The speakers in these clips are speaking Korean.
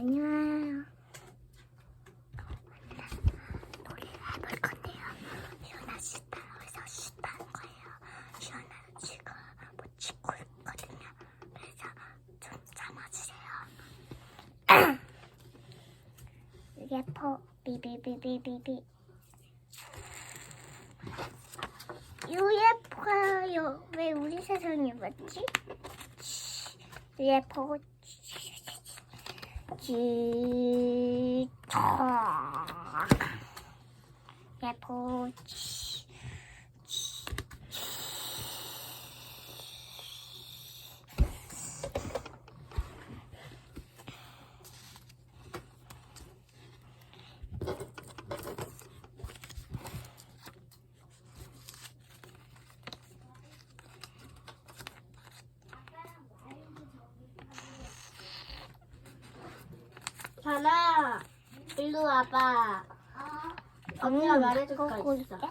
안녕. 놀이를 해볼 건데요. 시원아 싫다고 해서 싫다는 거예요. 시원아는 지금 뭐 비비비비비비 유예뻐요 왜 우리 세상에 왔지? 예뻐 지쳐 예뻐 지- 지- 자나야, 일로 와봐. 언니가 말해줄 거 먹고 있어. 있대?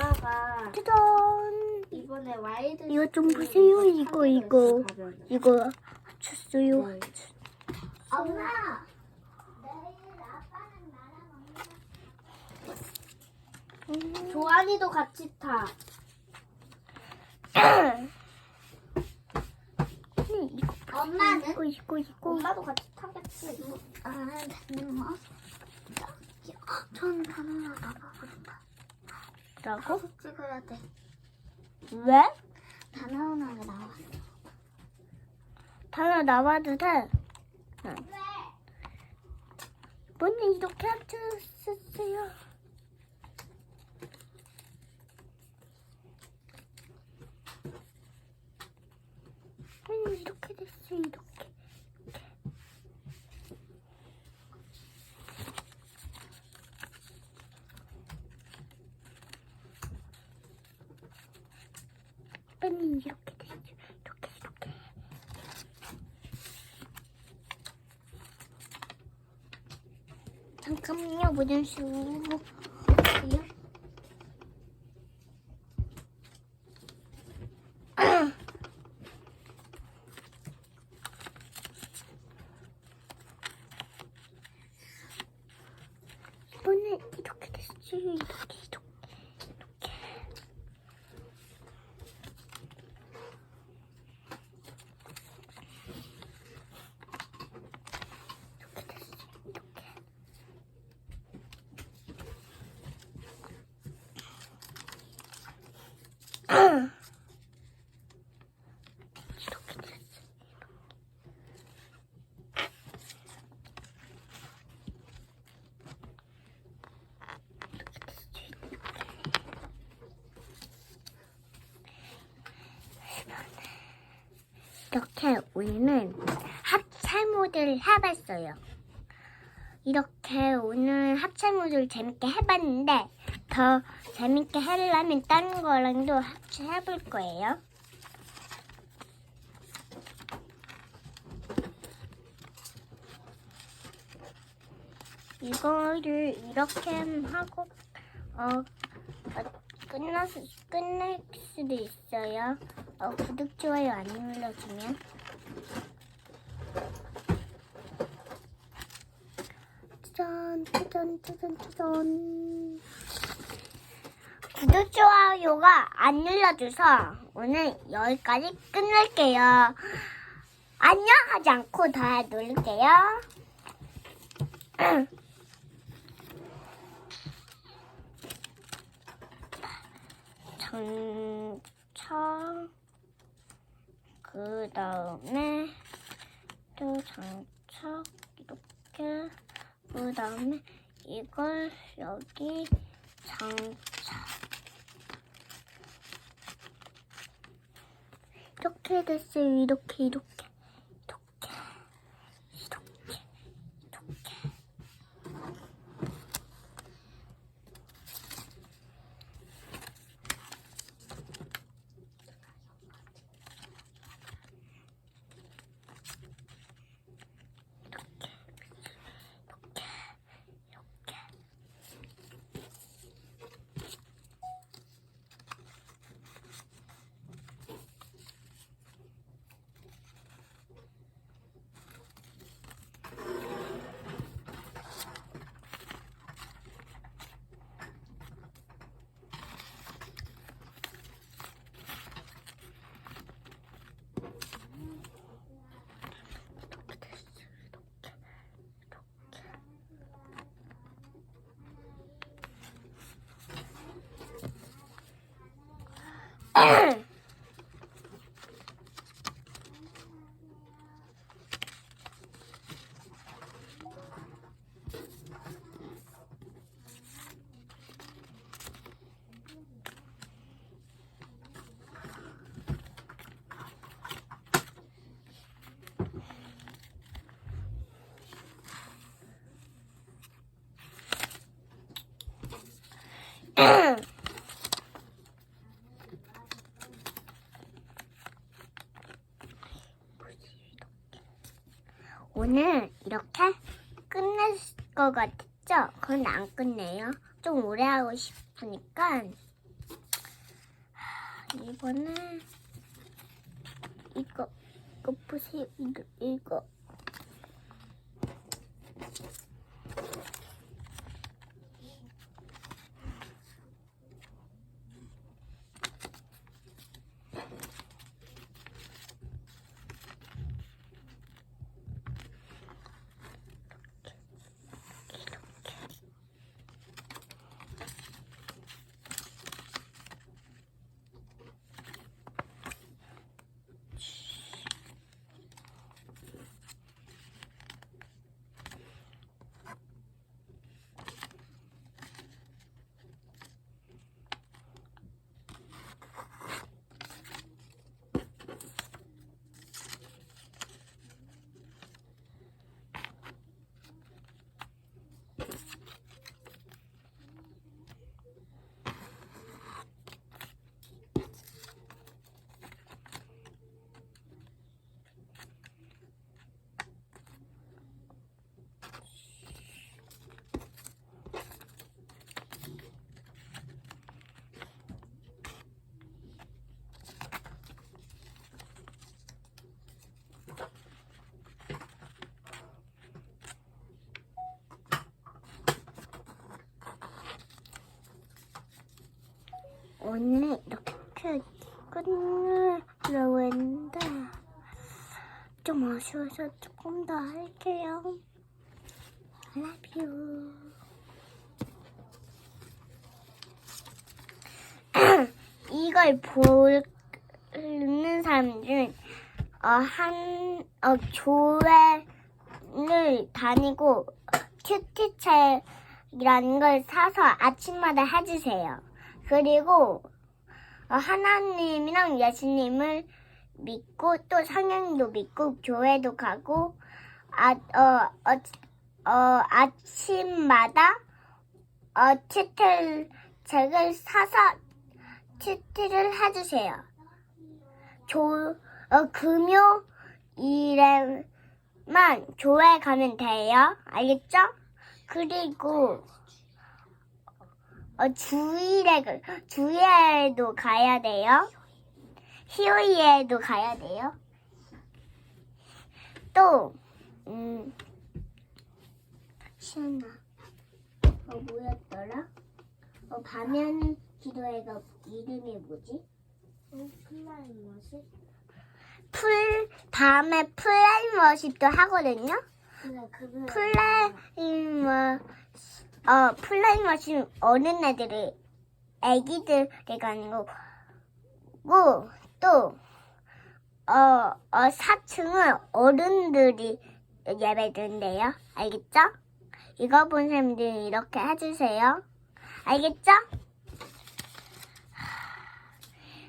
아빠가 짜잔 이번에 와이드 이거 좀 보세요. 이거, 이거. 이거 줬어요 네. 엄마. 음. 조한이도 같이 타. 엄마는? 이거 이거 이거 엄마도 같이 타겠지. 아 나는 뭐 전 바나나 나가버린다 라고? 사진 찍어야 돼. 왜? 바나나가 나와. 바나나 나와도 돼 응. 뭔데 이렇게 합쳤어요 왜 이렇게 됐어 이렇게 뺀이 이렇게 됐어 이렇게. 이렇게 잠깐만요 모든 수 이번에 이렇게 됐어 이렇게 이렇게 이렇게 이렇게 됐어 이렇게 이렇게 됐어 이렇게 됐어 오늘은 합체 모드를 해봤어요. 이렇게 오늘 합체 모드를 재밌게 해봤는데 더 재밌게 하려면 다른 거랑도 합체해볼 거예요. 이거를 이렇게 하고 어, 어 끝났 끝날 수도 있어요. 어, 구독 좋아요 안 눌러주면 짜잔 짜잔 짜잔 짜잔 구독 좋아요가 안 눌러줘서 오늘 여기까지 끝낼게요. 안녕 하지 않고 더 누를게요. 장착 그 다음에 또 장착 이렇게 그 다음에 이걸 여기 장착. 이렇게 됐어요. 이렇게 이렇게 All right. 이렇게 끝낼 것 같죠? 그건 안 끝내요. 좀 오래 하고 싶으니까 하, 이번에 이거 이거 보세요. 이거 이거 오늘 이렇게 끝내려고 했는데 좀 아쉬워서 조금 더 할게요. I love you. 이걸 보는 사람들은 어, 한 어, 교회를 다니고 큐티책이라는 걸 사서 아침마다 해주세요. 그리고 어, 하나님이랑 예수님을 믿고 또 성령도 믿고 교회도 가고 아, 어, 어, 어, 아침마다 어, 티틀 책을 사서 티트를 해주세요. 조, 어, 금요일에만 교회 가면 돼요. 알겠죠? 그리고 어, 주일에, 그- 주일에도 가야 돼요. 휴일에도 가야 돼요. 또, 음, 시원아. 어, 뭐였더라? 어, 밤연 기도회가 이름이 뭐지? 플라잉 머신? 풀, 플레이 워십도 하거든요? 플레이 워, 어, 플레이 워십 어른 애들이, 애기들이 가는 거고, 또, 어, 어, 4층은 어른들이 예배 드는데요. 알겠죠? 이거 본 사람들이 이렇게 해주세요. 알겠죠?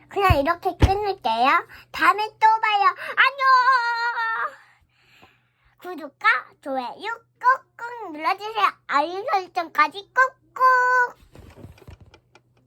그냥 이렇게 끊을게요. 다음에 또 봐요. 안녕! 구독과 좋아요 꾹꾹 눌러주세요. 알림 설정까지 꾹꾹!